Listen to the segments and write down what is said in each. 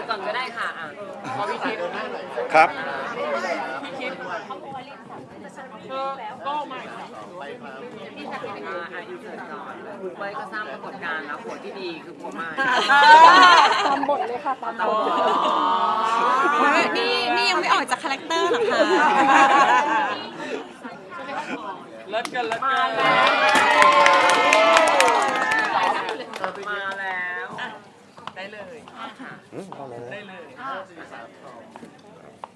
ร์ตก่อนก็ได้ค่ะอะพอพี่คิดครับอ่าอะอินเสิร์ตก่อนคุณเป้ยก็สร้างปรากฏการณ์แล้วผลที่ดีคือผัวใหม่ตามบทเลยค่ะตามบทนี่นี่ยังไม่ออกจากคาแรคเตอร์หรอคะเลิศกันเลิศกันมาแล้ว ได้เลย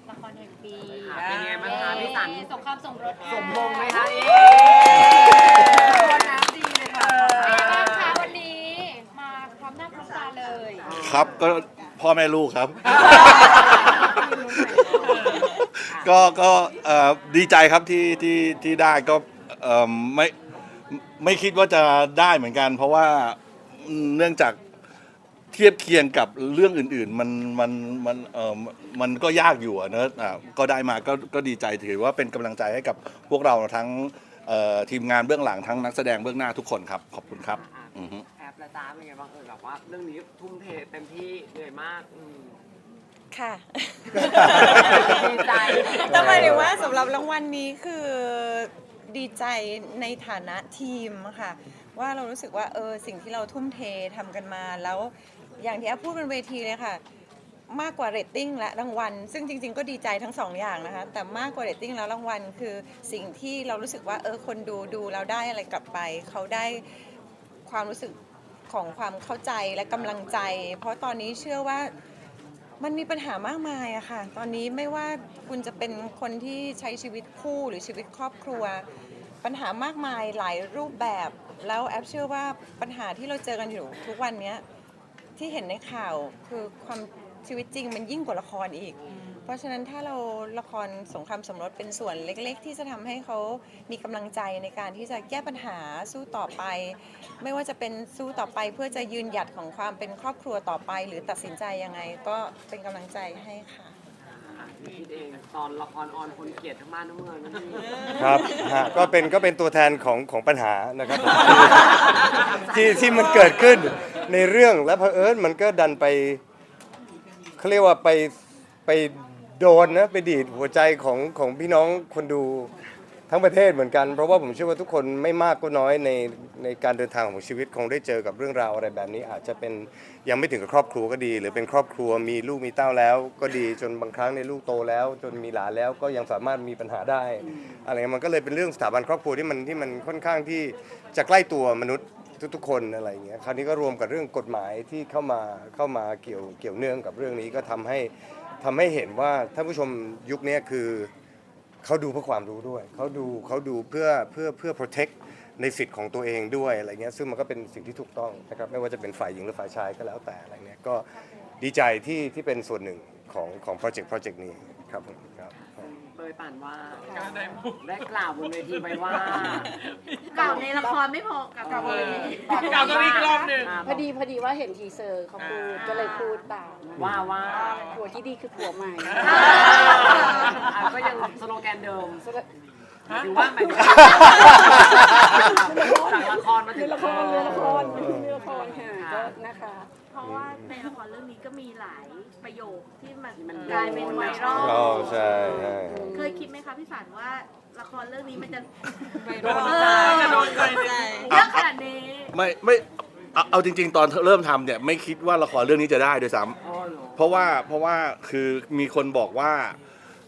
ละครแห่ง ปีค่ะเป็นไงบ้างคะพี่สัน สงครามสมรสสมมงไหมคะนี่น้ำดีเลยค่ะเป็นไงบ้างคะวันนี้มาพร้อมหน้าพร้อมตาเลยครับก็พ่อแม่ลูกครับ ก็ก็เอ่อดีใจครับที่ที่ที่ได้ก็เอ่อไม่ไม่คิดว่าจะได้เหมือนกัน เพราะว่าเนื่องจาก เทียบเคียงกับเรื่องอื่นๆ มันมันมันเออมันก็ยากอยู่อะเนอะอะก็ได้มาก็ก็ดีใจถือว่าเป็นกำลังใจให้กับพวกเราทั้งเอ่อทีมงานเบื้องหลังทั้งนักแสดงเบื้องหน้าทุกคนครับ ขอบคุณครับอือฮึ แอบและจ้าเป็นไงบ้างเออแบบว่าเรื่องนี้ทุ่มเทเต็มที่เหนื่อยมากอืม ค่ะดีใจ แต่หมายถึงว่าสำหรับรางวัลนี้คือดีใจในฐานะทีมค่ะ ว่าเรารู้สึกว่าเออสิ่งที่เราทุ่มเททำกันมาแล้ว อย่างที่แอฟพูดบนเวทีเลยค่ะ มากกว่าเรตติ้งและรางวัล ซึ่งจริง ๆ ก็ดีใจทั้งสองอย่างนะคะ แต่มากกว่าเรตติ้งแล้วรางวัล คือสิ่งที่เรารู้สึกว่าเออคนดูดูเราได้อะไรกลับไป เขาได้ความรู้สึกของความเข้าใจและกำลังใจ เพราะตอนนี้เชื่อว่ามันมีปัญหามากมายอะค่ะ ตอนนี้ไม่ว่าคุณจะเป็นคนที่ใช้ชีวิตคู่หรือชีวิตครอบครัว ปัญหามากมายหลายรูปแบบ แล้วแอปเชื่อว่าปัญหาที่เราเจอกันอยู่ทุกวันเนี้ย ที่เห็นในข่าวคือความชีวิตจริงมันยิ่งกว่าละครอีก เพราะฉะนั้นถ้าเราละครสงครามสมรสเป็นส่วนเล็ก ๆ ที่จะทำให้เขามีกำลังใจในการที่จะแก้ปัญหาสู้ต่อไป ไม่ว่าจะเป็นสู้ต่อไปเพื่อจะยืนหยัดของความเป็นครอบครัวต่อไป หรือตัดสินใจยังไงก็เป็นกำลังใจให้ค่ะอะพี่คิดเองตอนละครออนคนเกลียดทั้งบ้านทั้งเมืองนั่นเองครับฮะก็เป็นก็เป็นตัวแทนของของปัญหานะครับผมที่ที่มันเกิดขึ้น ในเรื่องและเผอิญมันก็ดันไปเขาเรียกว่าไปไปโดนนะไปดีดหัวใจของของพี่น้องคนดูทั้งประเทศเหมือนกัน เพราะว่าผมเชื่อว่าทุกคนไม่มากก็น้อยในในการเดินทางของชีวิตคงได้เจอกับเรื่องราวอะไรแบบนี้ อาจจะเป็นยังไม่ถึงกับครอบครัวก็ดี หรือเป็นครอบครัวมีลูกมีเต้าแล้ว ก็ดีจนบางครั้งในลูกโตแล้ว จนมีหลานแล้วก็ยังสามารถมีปัญหาได้อะไรมันก็เลยเป็นเรื่องสถาบันครอบครัวที่มันที่มันค่อนข้างที่จะใกล้ตัวมนุษย์ ทุกๆ คนอะไรอย่างเงี้ยคราวนี้ก็รวมกับเรื่องกฎหมายที่เข้ามาเข้ามาเกี่ยวเกี่ยวเนื่องกับเรื่องนี้ก็ทำให้ทำให้เห็นว่าท่านผู้ชมยุคนี้คือเขาดูเพื่อความรู้ด้วยเขาดูเขาดูเพื่อเพื่อเพื่อ protect ในสิทธิ์ของตัวเองด้วยอะไรเงี้ยซึ่งมันก็เป็นสิ่งที่ถูกต้องนะครับไม่ว่าจะเป็นฝ่ายหญิงหรือฝ่ายชายก็แล้วแต่อะไรเงี้ยก็ดีใจที่ที่เป็นส่วนหนึ่งของของโปรเจกต์โปรเจกต์นี้ครับผมครับเปยป่านว่าได้กล่าวบนเวทีไปว่าก ล่าวในละครไม่พอกับกล่าวบนเวทีกล่าวก็มีกรอบหนึ่ง พอดีพอดีว่าเห็นทีเซอร์เขาพูดก็เลยพูดตามว่าว่าผัวที่ดีคือผัวใหม่อะก็ยังสโลแกนเดิมหรือว่าหมายถึงจากละครมาถึงละครเรือละครเรือละครค่ะก็นะคะเพราะว่าในละครเรื่องนี้ก็มีหลายประโยคที่มันมันกลายเป็นไวรัลอ๋อใช่ใช่ เคยคิดไหมคะพี่สันว่า ละครเรื่องนี้มันจะโดนใจจะโดนใจเยอะขนาดนี้ ไม่ไม่เอาเอาจริง ๆ ตอนเริ่มทำเนี่ยไม่คิดว่าละครเรื่องนี้จะได้ด้วยซ้ำอ๋อเหรอเพราะว่าเพราะว่าคือมีคนบอกว่า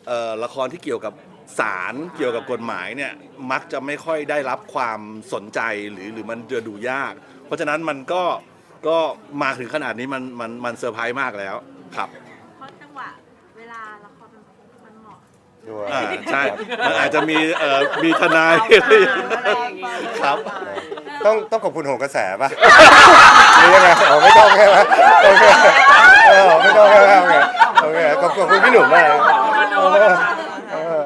เอ่อละครที่เกี่ยวกับศาลเกี่ยวกับกฎหมายเนี่ยมักจะไม่ค่อยได้รับความสนใจหรือหรือมันจะดูยาก เพราะฉะนั้นมันก็ก็มาถึงขนาดนี้มันมันมันเซอร์ไพรส์มากแล้วครับ ด้วยอ่าใช่มันอาจจะมีเอ่อมีทนายอะไรอย่างงี้ครับ ต้องต้องขอบคุณโหนกระแสป่ะ หรือยังไงอ๋อไม่ต้องใช่ไหมโอเคเออไม่ต้องใช่ไหมโอเคโอเคขอบขอบคุณพี่หนุ่มมากเออเออ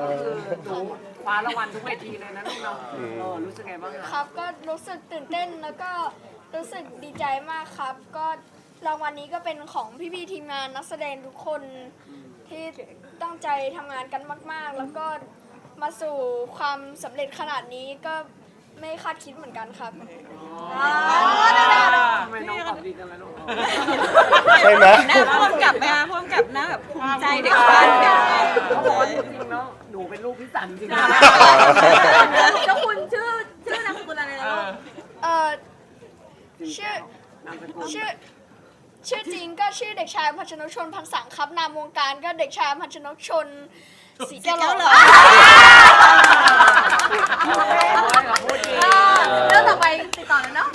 หนูคว้ารางวัลทุกเวทีเลยนะลูกเนาะเออรู้สึกไงบ้างคคะรับก็รู้สึกตื่นเต้นแล้วก็รู้สึกดีใจมากครับ ก็รางวัลนี้ก็เป็นของพี่ๆทีมงานนักแสดงทุกคนที่ตั้ งใจทำงานกันมาก ๆ แล้วก็มาสู่ความสำเร็จขนาดนี้ก็ไม่คาดคิดเหมือนกันครับทำไมน้องตอบดีกันเลยลูกใช่ไหมหน้าพ่วงกลับไหมคะพ่วงกลับหน้าแบบภูมิใจเด็กบ้านเด็กบ้านเขาบอกว่าจริงๆเนาะหนูเป็นลูกพี่สันจริงๆนะเจ้าคุณชื่อชื่อนามสกุลอะไรนะลูกเออชื่อนามสกุลชื่อ ชื่อจริงก็ชื่อเด็กชายพัชนกชนพันสังครับ นามวงการก็เด็กชายพัชนกชนสีแก้วหล่อพูดจริงเรื่องต่อไปติดต่อแล้วเนาะ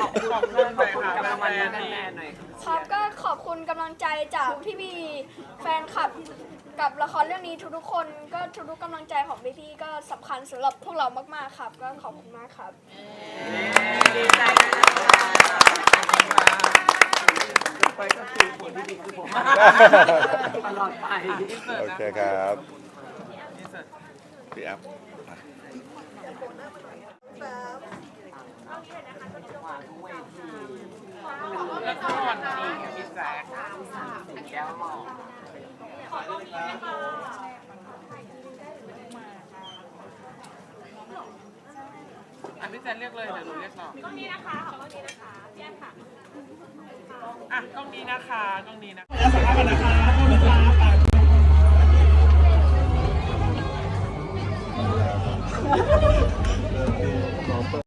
ขอบคุณขอบคุณขอบคุณกับรางวัลนี้แทนๆหน่อยครับก็ขอบคุณกำลังใจจากพี่บีแฟนคลับกับละครเรื่องนี้ทุกๆคนก็ทุกๆกำลังใจของพี่ๆก็สำคัญสำหรับพวกเรามากๆครับ ก็ขอบคุณมากครับดีใจด้วยนะคะไปก็คือคนที่ดีคือผม ตลอดไปโอเคครับพี่แอฟแล้วก็วันนี้มีแซกแก้วหมออะพี่แจนเรียกเลยเดี๋ยวหนูเรียกต่อกล้องนี้นะคะขอกล้องนี้นะคะแยกค่ะอะ กล้องนี้นะคะกล้องนี้นะคะ